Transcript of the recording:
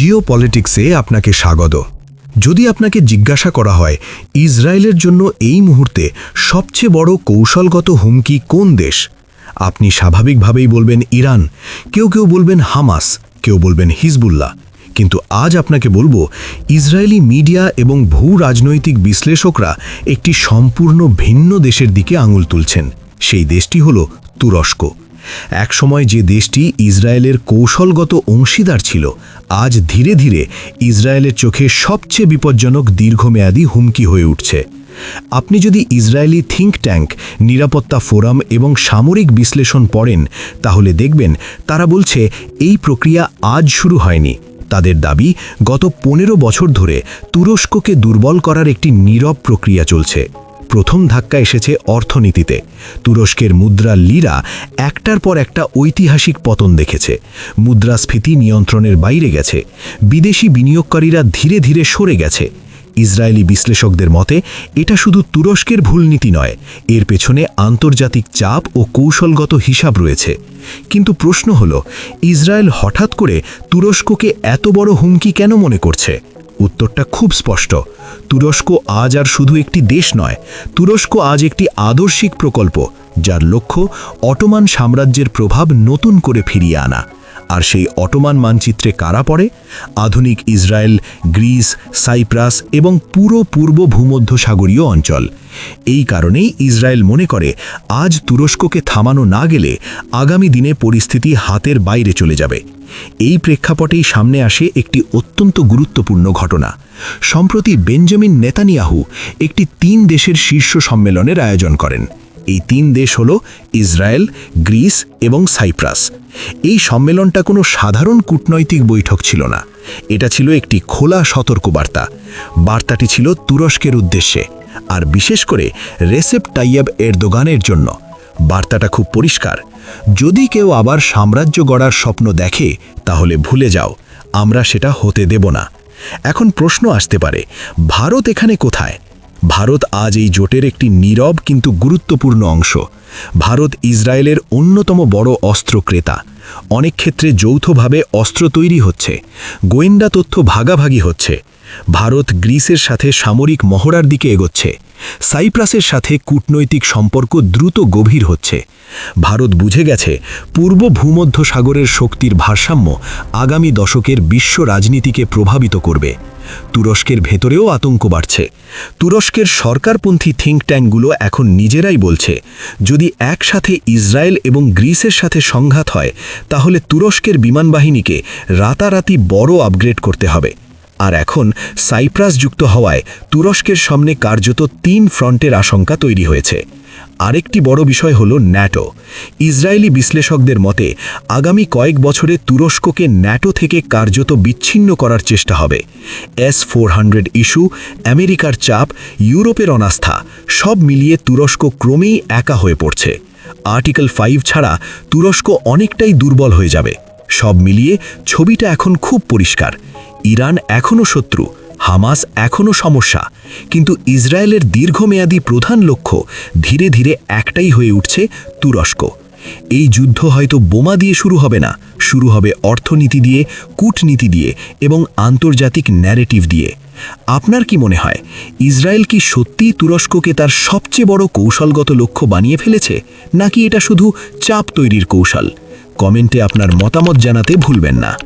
জিও পলিটিক্সে আপনাকে স্বাগত। যদি আপনাকে জিজ্ঞাসা করা হয়, ইসরায়েলের জন্য এই মুহূর্তে সবচেয়ে বড় কৌশলগত হুমকি কোন দেশ? আপনি স্বাভাবিকভাবেই বলবেন ইরান, কেউ কেউ বলবেন হামাস, কেউ বলবেন হিজবুল্লাহ। কিন্তু আজ আপনাকে বলব, ইসরায়েলি মিডিয়া এবং ভূ রাজনৈতিক বিশ্লেষকরা একটি সম্পূর্ণ ভিন্ন দেশের দিকে আঙুল তুলছেন। সেই দেশটি হল তুরস্ক। একসময় যে দেশটি ইসরায়েলের কৌশলগত অংশীদার ছিল, আজ ধীরে ধীরে ইসরায়েলের চোখে সবচেয়ে বিপজ্জনক দীর্ঘমেয়াদী হুমকি হয়ে উঠছে। আপনি যদি ইসরায়েলি থিঙ্ক ট্যাঙ্ক, নিরাপত্তা ফোরাম এবং সামরিক বিশ্লেষণ পড়েন, তাহলে দেখবেন তারা বলছে এই প্রক্রিয়া আজ শুরু হয়নি। তাদের দাবি, গত পনেরো বছর ধরে তুরস্ককে দুর্বল করার একটি নীরব প্রক্রিয়া চলছে। প্রথম ধাক্কা এসেছে অর্থনীতিতে। তুরস্কের মুদ্রা লিরা একটার পর একটা ঐতিহাসিক পতন দেখেছে। মুদ্রাস্ফীতি নিয়ন্ত্রণের বাইরে গেছে। বিদেশি বিনিয়োগকারীরা ধীরে ধীরে সরে গেছে। ইসরায়েলি বিশ্লেষকদের মতে, এটা শুধু তুরস্কের ভুল নীতি নয়, এর পেছনে আন্তর্জাতিক চাপ ও কৌশলগত হিসাব রয়েছে। কিন্তু প্রশ্ন হল, ইসরায়েল হঠাৎ করে তুরস্ককে এত বড় হুমকি কেন মনে করছে? উত্তরটা খুব স্পষ্ট। তুরস্ক আজ আর শুধু একটি দেশ নয়, তুরস্ক আজ একটি আদর্শিক প্রকল্প, যার লক্ষ্য অটোমান সাম্রাজ্যের প্রভাব নতুন করে ফিরিয়ে আনা। আর সেই অটোমান মানচিত্রে কারা পড়ে? আধুনিক ইসরায়েল, গ্রিস, সাইপ্রাস এবং পুরো পূর্ব ভূমধ্যসাগরীয় অঞ্চল। এই কারণেই ইসরায়েল মনে করে আজ তুরস্ককে থামানো না গেলে আগামী দিনে পরিস্থিতি হাতের বাইরে চলে যাবে। এই প্রেক্ষাপটেই সামনে আসে একটি অত্যন্ত গুরুত্বপূর্ণ ঘটনা। সম্প্রতি বেঞ্জামিন নেতানিয়াহু একটি তিন দেশের শীর্ষ সম্মেলনের আয়োজন করেন। এই তিন দেশ হল ইসরায়েল, গ্রিস এবং সাইপ্রাস। এই সম্মেলনটা কোনো সাধারণ কূটনৈতিক বৈঠক ছিল না। এটা ছিল একটি খোলা সতর্কবার্তা। বার্তাটি ছিল তুরস্কের উদ্দেশ্যে। আর বিশেষ করে রেসেপ টাইয়াব এরদোগানের জন্য। বার্তাটা খুব পরিষ্কার। যদি কেউ আবার সাম্রাজ্য গড়ার স্বপ্ন দেখে, তাহলে ভুলে যাও, আমরা সেটা হতে দেব না। এখন প্রশ্ন আসতে পারে, ভারত এখানে কোথায়? ভারত আজ এই জোটের একটি নীরব কিন্তু গুরুত্বপূর্ণ অংশ। ভারত ইসরায়েলের অন্যতম বড় অস্ত্র ক্রেতা। অনেক ক্ষেত্রে যৌথভাবে অস্ত্র তৈরি হচ্ছে। গোয়েন্দা তথ্য ভাগাভাগি হচ্ছে। ভারত গ্রিসের সাথে সামরিক মহড়ার দিকে এগোচ্ছে। সাইপ্রাসের সাথে কূটনৈতিক সম্পর্ক দ্রুত গভীর হচ্ছে। ভারত বুঝে গেছে, পূর্ব ভূমধ্য সাগরের শক্তির ভারসাম্য আগামী দশকের বিশ্ব রাজনীতিকে প্রভাবিত করবে। তুরস্কের ভেতরেও আতঙ্ক বাড়ছে। তুরস্কের সরকারপন্থী থিঙ্ক ট্যাঙ্কগুলো এখন নিজেরাই বলছে, যদি একসাথে ইসরায়েল এবং গ্রিসের সাথে সংঘাত হয়, তাহলে তুরস্কের বিমানবাহিনীকে রাতারাতি বড় আপগ্রেড করতে হবে। আর এখন সাইপ্রাস যুক্ত হওয়ায় তুরস্কের সামনে কার্যত তিন ফ্রন্টের আশঙ্কা তৈরি হয়েছে। আরেকটি বড় বিষয় হল ন্যাটো। ইসরায়েলি বিশ্লেষকদের মতে, আগামী কয়েক বছরে তুরস্ককে ন্যাটো থেকে কার্যত বিচ্ছিন্ন করার চেষ্টা হবে। এস ফোর ইস্যু, আমেরিকার চাপ, ইউরোপের অনাস্থা, সব মিলিয়ে তুরস্ক ক্রমেই একা হয়ে পড়ছে। আর্টিকেল ফাইভ ছাড়া তুরস্ক অনেকটাই দুর্বল হয়ে যাবে। সব মিলিয়ে ছবিটা এখন খুব পরিষ্কার। ইরান এখনও শত্রু, হামাস এখনও সমস্যা। কিন্তু ইসরায়েলের দীর্ঘমেয়াদী প্রধান লক্ষ্য ধীরে ধীরে একটাই হয়ে উঠছে তুরস্ক। এই যুদ্ধ হয়তো বোমা দিয়ে শুরু হবে না, শুরু হবে অর্থনীতি দিয়ে, কূটনীতি দিয়ে এবং আন্তর্জাতিক ন্যারেটিভ দিয়ে। আপনার কি মনে হয়, ইসরায়েল কি সত্যিই তুরস্ককে তার সবচেয়ে বড় কৌশলগত লক্ষ্য বানিয়ে ফেলেছে, নাকি এটা শুধু চাপ তৈরির কৌশল? কমেন্টে আপনার মতামত জানাতে ভুলবেন না।